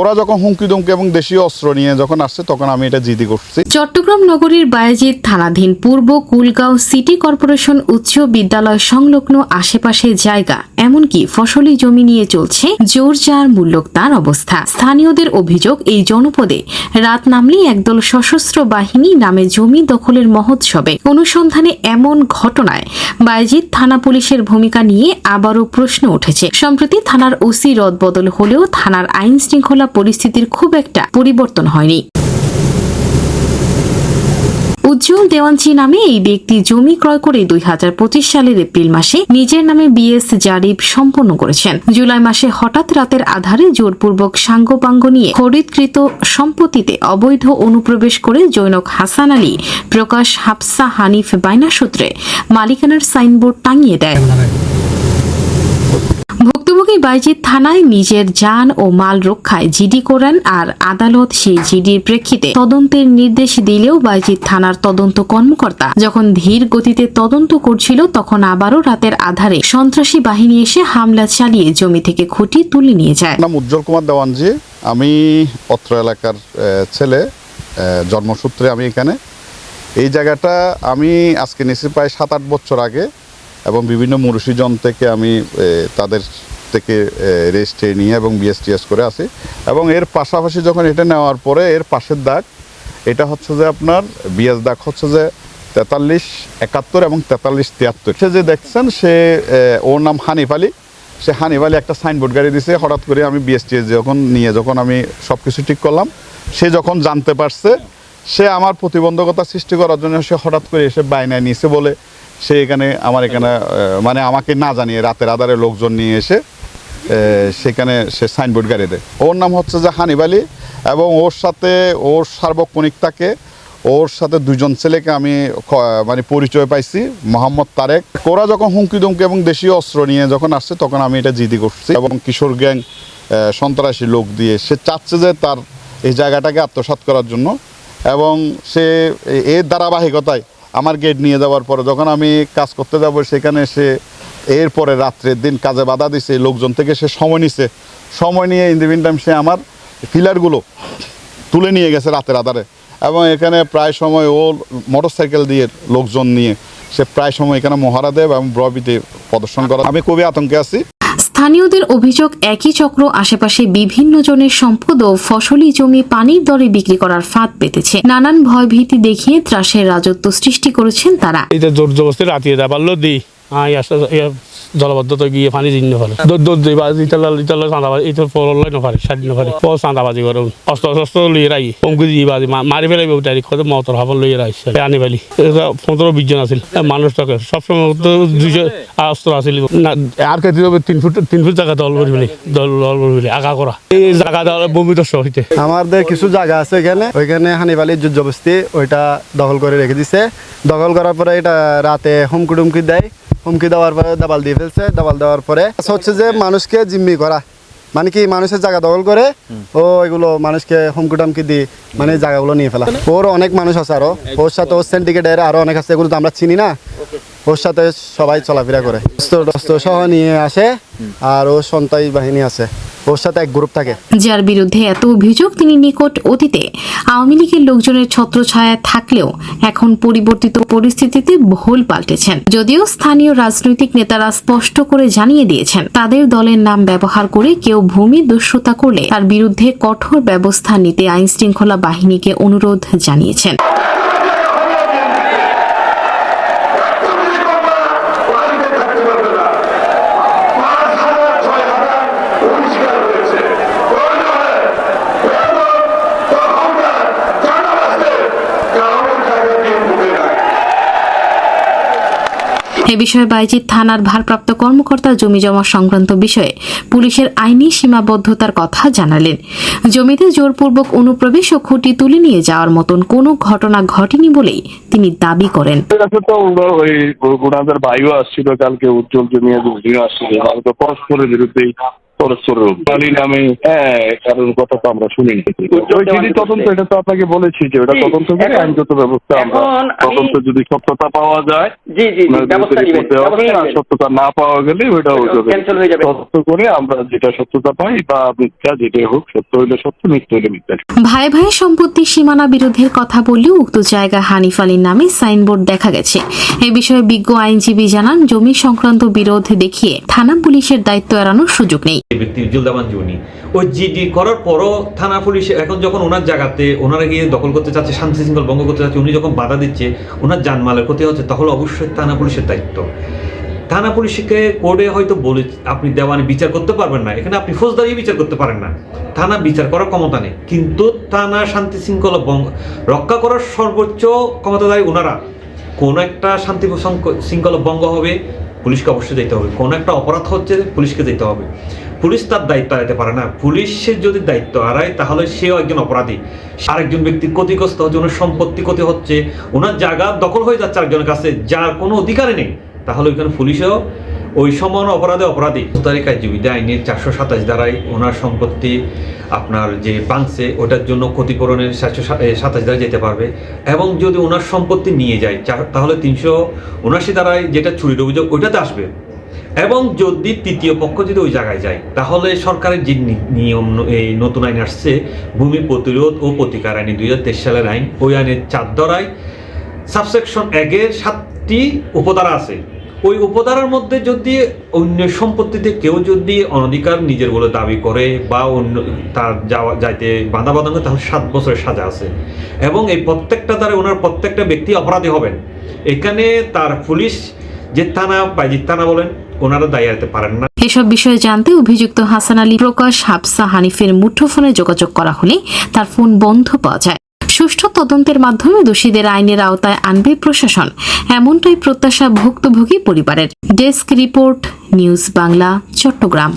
ওরা যখন হুমকি দুমকি এবং দেশীয় অস্ত্র নিয়ে যখন আসছে, তখন আমি এটা জিদি করছি। চট্টগ্রাম নগরীর বায়াজিৎ থানাধীন পূর্ব কুলগাঁও সিটি কর্পোরেশন উচ্চ বিদ্যালয় সংলগ্ন আশেপাশে জায়গা, এমনকি ফসলি জমি নিয়ে চলছে জোরজার মূল্যকতার অবস্থা। স্থানীয়দের অভিযোগ, এই জনপদে রাত নামলেই একদল সশস্ত্র বাহিনী নামে জমি দখলের মহোৎসবে। অনুসন্ধানে এমন ঘটনায় বায়াজিৎ থানা পুলিশের ভূমিকা নিয়ে আবারও প্রশ্ন উঠেছে। সম্প্রতি থানার ওসি রদবদল হলেও থানার আইন শৃঙ্খলা পরিস্থিতির খুব একটা পরিবর্তন হয়নি। উজ্জ্বল দেওয়ানচি নামে এই ব্যক্তি জমি ক্রয় করে দুই হাজার পঁচিশ সালের এপ্রিল মাসে নিজের নামে বিএস জারিব সম্পন্ন করেছেন। জুলাই মাসে হঠাৎ রাতের আধারে জোরপূর্বক সাঙ্গপাঙ্গ নিয়ে খরিদকৃত সম্পত্তিতে অবৈধ অনুপ্রবেশ করে জৈনক হাসান আলী, প্রকাশ হাফসা হানিফ বাইনা সূত্রে মালিকানার সাইনবোর্ড টাঙিয়ে দেয়। ভুক্তভোগী বাইজিৎ থানায় নিজের যান ও মাল রক্ষায় জিডি করেন আর আদালত সেই জিডির প্রেক্ষিতে তদন্তের নির্দেশ দিলেও বাইজিৎ থানার তদন্ত কর্মকর্তা যখন ধীর গতিতে তদন্ত করছিল তখন আবারও রাতের আধারে সন্ত্রাসী বাহিনী এসে হামলা চালিয়ে জমি থেকে খুঁটি তুলে নিয়ে যায়। নাম উজ্জ্বল কুমার দেওয়ানজি। আমি অত্র এলাকার ছেলে জন্মসূত্রে আমি এখানে। এই জায়গাটা আমি আজকে নিয়েছি প্রায় সাত আট বছর আগে এবং বিভিন্ন মুরুষিজন থেকে আমি তাদের থেকে রেজিস্ট্রি নিয়ে এবং বিএসটিএস করে আসি। এবং এর পাশাপাশি যখন এটা নেওয়ার পরে এর পাশের দাগ, এটা হচ্ছে যে আপনার বিএস দাগ হচ্ছে যে তেতাল্লিশ, একাত্তর এবং তেতাল্লিশ, তিয়াত্তর। সে যে দেখছেন, সে ওর নাম হানিফ আলী। সে হানিফ আলী একটা সাইনবোর্ড গাড়ি দিছে, হঠাৎ করে আমি বিএসটিএস যখন নিয়ে, যখন আমি সব কিছু ঠিক করলাম, সে যখন জানতে পারছে, সে আমার প্রতিবন্ধকতা সৃষ্টি করার জন্য সে হঠাৎ করে এসে বাইনায় নিয়েছে বলে সে এখানে আমার এখানে মানে আমাকে না জানিয়ে রাতের আধারে লোকজন নিয়ে এসে সেখানে সে সাইনবোর্ড গাড়ি দেয়। ওর নাম হচ্ছে যে হানিফ আলী এবং ওর সাথে ওর সার্বক্ষণিক থাকে। ওর সাথে দুজন ছেলেকে আমি মানে পরিচয় পাইছি, মোহাম্মদ তারেক। ওরা যখন হুমকি দুমকি এবং দেশীয় অস্ত্র নিয়ে যখন আসছে, তখন আমি এটা জিদি করছি এবং কিশোর গ্যাং সন্ত্রাসী লোক দিয়ে সে চাচ্ছে যে তার এই জায়গাটাকে আত্মসাৎ করার জন্য। এবং সে এর ধারাবাহিকতায় আমার গেট নিয়ে যাওয়ার পরে যখন আমি কাজ করতে যাব, সেখানে সে এরপরে রাত্রের দিন কাজে বাধা দিছে, লোকজন থেকে সে সময় নিছে। সময় নিয়ে ইন টাইম সে আমার ফিলারগুলো তুলে নিয়ে গেছে রাতের আধারে। এবং এখানে প্রায় সময় ও মোটর সাইকেল দিয়ে লোকজন নিয়ে সে প্রায় সময় এখানে মহারা দেব এবং ব্রবিতে প্রদর্শন করা আমি খুবই আতঙ্কে আছি। স্থানীয়দের অভিযোগ একই চক্র আশেপাশে বিভিন্ন জনের সম্পদ ও ফসলি জমি পানির দরে বিক্রি করার ফাঁদ পেতেছে। নানান ভয়ভীতি দেখিয়ে ত্রাসের রাজত্ব সৃষ্টি করেছেন তারা। জোর রাতিয়ে দি জলবদ্ধতা গিয়ে পানি দিন নপারে দৌড় দৌড় দিই বা ইতালা ইতালা চাঁদাবাজি এটা পড়লাই নপারে সারি নপারে ও। চাঁদাবাজি করে অস্ত্র শস্ত্র লইয়ে রাখি পঙ্কু দিয়ে বাজি মারি ফেলাই কত মতর হাবল লইয়ে রাখছে আনি ফেলি। এটা পনেরো বিশ জন আছিল সবসময় তো দুইশো অস্ত্র আছিল। আর তিন ফুট তিন ফুট জায়গা দল করে ফেলি দল দল করে ফেলি আগা করা। এই জায়গা দল ভূমিদস্য হইতে। আমাদের কিছু জায়গা আছে এখানে। ওইখানে হানিবালির যুদ্ধবস্তি ওইটা দখল করে রেখে দিছে। দখল করার পরে এটা রাতে হুমকি টুমকি দেয়। হুমকি দেওয়ার পরে দাবাল দিয়ে ফেলছে, দাবাল দেওয়ার পরে। হচ্ছে যে মানুষকে জিম্মি করা মানে কি মানুষের জায়গা দখল করে ও এগুলো মানুষকে হুমকি টমকি দিয়ে মানে জায়গাগুলো নিয়ে ফেলা। ওর অনেক মানুষ আছে আরও। ওর সাথে ওর সিন্ডিকেটের আরও অনেক আছে, এগুলো তো আমরা চিনি না। ওর সাথে সবাই চলাফেরা করে। সহ নিয়ে আসে, আর ও সন্ত্রাসী বাহিনী আছে। ওর সাথে এক গ্রুপ থাকে। যার বিরুদ্ধে এত অভিযোগ তিনি নিকট অতীতে আওয়ামী লীগের লোকজনের ছত্রছায়া থাকলেও এখন পরিবর্তিত পরিস্থিতিতে ভুল পাল্টেছেন। যদিও স্থানীয় রাজনৈতিক নেতারা স্পষ্ট করে জানিয়ে দিয়েছেন, তাদের দলের নাম ব্যবহার করে কেউ ভূমি দস্যুতা করলে তার বিরুদ্ধে কঠোর ব্যবস্থা নিতে আইন শৃঙ্খলা বাহিনীকে অনুরোধ জানিয়েছেন। এ বিষয়ে বাইজিৎ থানার ভারপ্রাপ্ত কর্মকর্তা জমি জমা সংক্রান্ত বিষয়ে পুলিশের আইনি সীমাবদ্ধতার কথা জানালেন। জমিতে জোরপূর্বক অনুপ্রবেশ ও খুঁটি তুলে নিয়ে যাওয়ার মতন কোনো ঘটনা ঘটেনি বলেই তিনি দাবি করেন। ওনাদের ভাইও আসছিল, কালকে উজ্জ্বল জমি আসছিল। আসছিল কালকে পরস্পরের বিরুদ্ধেই নামে। হ্যাঁ কারণ কথা তো আমরা শুনি ওই যদি তদন্ত এটা তো আপনাকে বলেছি যে ওটা তদন্ত করে আইনগত ব্যবস্থা আমরা তদন্ত যদি সত্যতা পাওয়া যায় জি জি জি আপনার ব্যবস্থা বিরুদ্ধে নেবেন করতে হবে ব্যবস্থা আর নেবেন। সত্যতা না পাওয়া গেলে ওইটা হয়ে হয়ে যাবে। তদন্ত করে আমরা যেটা সত্যতা পাই বা মিথ্যা যেটাই হোক সত্য হইলে সত্য মিথ্যা হইলে মিথ্যা। ভাই ভাই সম্পত্তি সীমানা বিরোধের কথা বললেও উক্ত জায়গা হানিফ আলীর নামে সাইনবোর্ড দেখা গেছে। এ বিষয়ে বিজ্ঞ আইনজীবী জানান জমি সংক্রান্ত বিরোধ দেখিয়ে থানা পুলিশের দায়িত্ব এড়ানোর সুযোগ নেই। ব্যক্তি জুলদামান জুনি। ওই জিডি করার পরও থানা পুলিশ এখন যখন ওনার জায়গাতে ওনারা গিয়ে দখল করতে চাচ্ছে, শান্তি শৃঙ্খল ভঙ্গ করতে চাচ্ছে, উনি যখন বাধা দিচ্ছে, ওনার জানমালের ক্ষতি হচ্ছে, তাহলে অবশ্যই থানা পুলিশের দায়িত্ব। থানা পুলিশকে কোর্টে হয়তো বলে, আপনি দেওয়ানি বিচার করতে পারবেন না। এখানে আপনি ফৌজদারি বিচার করতে পারেন না। থানা বিচার করার ক্ষমতা নেই। কিন্তু থানা শান্তি শৃঙ্খলা ভঙ্গ, রক্ষা করার সর্বোচ্চ ক্ষমতাদারী ওনারা। কোনো একটা শান্তি শৃঙ্খ- শৃঙ্খলা ভঙ্গ হবে, পুলিশকে অবশ্যই যেতে হবে। কোনো একটা অপরাধ হচ্ছে, পুলিশকে যেতে হবে। পুলিশ তার দায়িত্ব এড়াতে পারে না। পুলিশের যদি দায়িত্ব হারায়, তাহলে সেও একজন অপরাধী। আরেকজন ব্যক্তি ক্ষতিগ্রস্ত হচ্ছে ওনার সম্পত্তি ক্ষতি হচ্ছে, ওনার জায়গা দখল হয়ে যাচ্ছে আরেকজনের কাছে, যার কোনো অধিকারই নেই। তাহলে ওইখানে পুলিশও ওই সমান অপরাধে অপরাধী। তারিখ আইনজীবী আইনের চারশো সাতাশ দ্বারাই ওনার সম্পত্তি আপনার যে বাংছে ওটার জন্য ক্ষতিপূরণের চারশো সাতাশ দ্বারা যেতে পারবে। এবং যদি ওনার সম্পত্তি নিয়ে যায় তাহলে তিনশো উনাশি দ্বারাই যেটা চুরির অভিযোগ, ওইটাতে আসবে। এবং যদি তৃতীয় পক্ষ যদি ওই জায়গায় যায়, তাহলে সরকারের যে নিয়ম এই নতুন আইন আসছে, ভূমি প্রতিরোধ ও প্রতিকার আইন, দুই হাজার তেইশ সালের আইন, ওই আইনের চার দ্বারায় সাবসেকশন একের সাতটি উপধারা আছে। ওই উপধারার মধ্যে যদি অন্য সম্পত্তিতে কেউ যদি অনধিকার নিজের বলে দাবি করে বা অন্য তার যাওয়া, যাইতে বাধা বাধা তাহলে সাত বছরের সাজা আছে। এবং এই প্রত্যেকটা দ্বারা ওনার প্রত্যেকটা ব্যক্তি অপরাধী হবেন। এখানে তার পুলিশ যে থানা বা যে থানা বলেন ওনারা দায়ী পারেন না। এসব বিষয়ে জানতে অভিযুক্ত হাসান আলী প্রকাশ, হাফসা হানিফের মুঠোফোনে যোগাযোগ করা হলে তার ফোন বন্ধ পাওয়া যায়। সুষ্ঠু তদন্তের মাধ্যমে দোষীদের আইনের আওতায় আনবে প্রশাসন। এমনটাই প্রত্যাশা ভুক্তভোগী পরিবারের। Desk report, news Bangla, Chattogram.